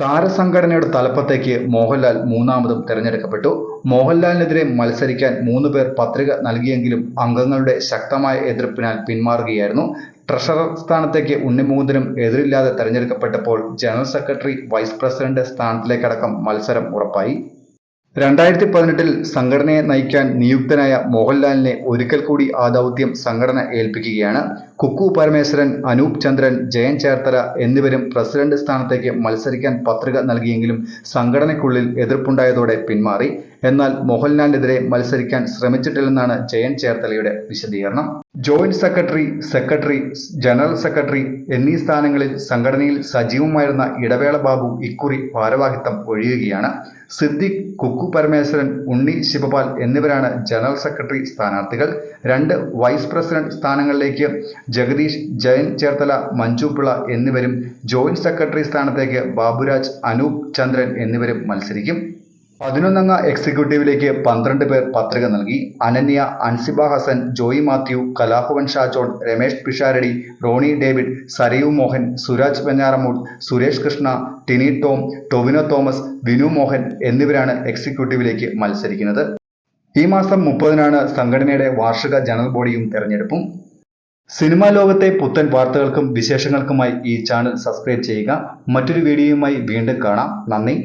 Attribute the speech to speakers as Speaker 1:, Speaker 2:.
Speaker 1: താരസംഘടനയുടെ തലപ്പത്തേക്ക് മോഹൻലാൽ മൂന്നാമതും തെരഞ്ഞെടുക്കപ്പെട്ടു. മോഹൻലാലിനെതിരെ മത്സരിക്കാൻ മൂന്ന് പേർ പത്രിക നൽകിയെങ്കിലും അംഗങ്ങളുടെ ശക്തമായ എതിർപ്പിനാൽ പിന്മാറുകയായിരുന്നു. ട്രഷറർ സ്ഥാനത്തേക്ക് ഉണ്ണിമുകുന്ദനും എതിരില്ലാതെ തെരഞ്ഞെടുക്കപ്പെട്ടപ്പോൾ ജനറൽ സെക്രട്ടറി വൈസ് പ്രസിഡന്റ് സ്ഥാനത്തിലേക്കടക്കം മത്സരം ഉറപ്പായി. രണ്ടായിരത്തി പതിനെട്ടിൽ സംഘടനയെ നയിക്കാൻ നിയുക്തനായ മോഹൻലാലിനെ ഒരിക്കൽ കൂടി ആ ദൗത്യം സംഘടന ഏൽപ്പിക്കുകയാണ്. കുക്കു പരമേശ്വരൻ അനൂപ് ചന്ദ്രൻ ജയൻ ചേർത്തല എന്നിവരും പ്രസിഡന്റ് സ്ഥാനത്തേക്ക് മത്സരിക്കാൻ പത്രിക നൽകിയെങ്കിലും സംഘടനയ്ക്കുള്ളിൽ എതിർപ്പുണ്ടായതോടെ പിന്മാറി. എന്നാൽ മോഹൻലാലിനെതിരെ മത്സരിക്കാൻ ശ്രമിച്ചിട്ടില്ലെന്നാണ് ജയൻ ചേർത്തലയുടെ വിശദീകരണം. Joint secretary secretary general secretary എന്നീ സ്ഥാനങ്ങളിൽ സംഘടനയിൽ സജീവമായിരുന്ന ഇടവേള ബാബു ഇക്കുറി ഭാരവാഹിത്വം ഒഴിയുകയാണ്. സിദ്ദിഖ് കുക്കു പരമേശ്വരൻ ഉണ്ണി ശിവപാൽ എന്നിവരാണ് ജനറൽ സെക്രട്ടറി സ്ഥാനാർത്ഥികൾ. രണ്ട് വൈസ് പ്രസിഡന്റ് സ്ഥാനങ്ങളിലേക്ക് ജഗദീഷ് ജയൻ ചേർത്തല മഞ്ജു പിള്ള എന്നിവരും ജോയിന്റ് സെക്രട്ടറി സ്ഥാനത്തേക്ക് ബാബുരാജ് അനൂപ് ചന്ദ്രൻ എന്നിവരും മത്സരിക്കും. പതിനൊന്നംഗ എക്സിക്യൂട്ടീവിലേക്ക് പന്ത്രണ്ട് പേർ പത്രിക നൽകി. അനന്യ അൻസിബ ഹസൻ ജോയി മാത്യു കലാഭവൻ ഷാജോൺ രമേഷ് പിഷാരടി റോണി ഡേവിഡ് സരയു മോഹൻ സുരാജ് വെഞ്ഞാറമൂട് സുരേഷ് കൃഷ്ണ ടിനി ടോം ടൊവിനോ തോമസ് വിനു മോഹൻ എന്നിവരാണ് എക്സിക്യൂട്ടീവിലേക്ക് മത്സരിക്കുന്നത്. ഈ മാസം മുപ്പതിനാണ് സംഘടനയുടെ വാർഷിക ജനറൽ ബോഡിയും തെരഞ്ഞെടുപ്പും. സിനിമാ ലോകത്തെ പുത്തൻ വാർത്തകൾക്കും വിശേഷങ്ങൾക്കുമായി ഈ ചാനൽ സബ്സ്ക്രൈബ് ചെയ്യുക. മറ്റൊരു വീഡിയോയുമായി വീണ്ടും കാണാം. നന്ദി.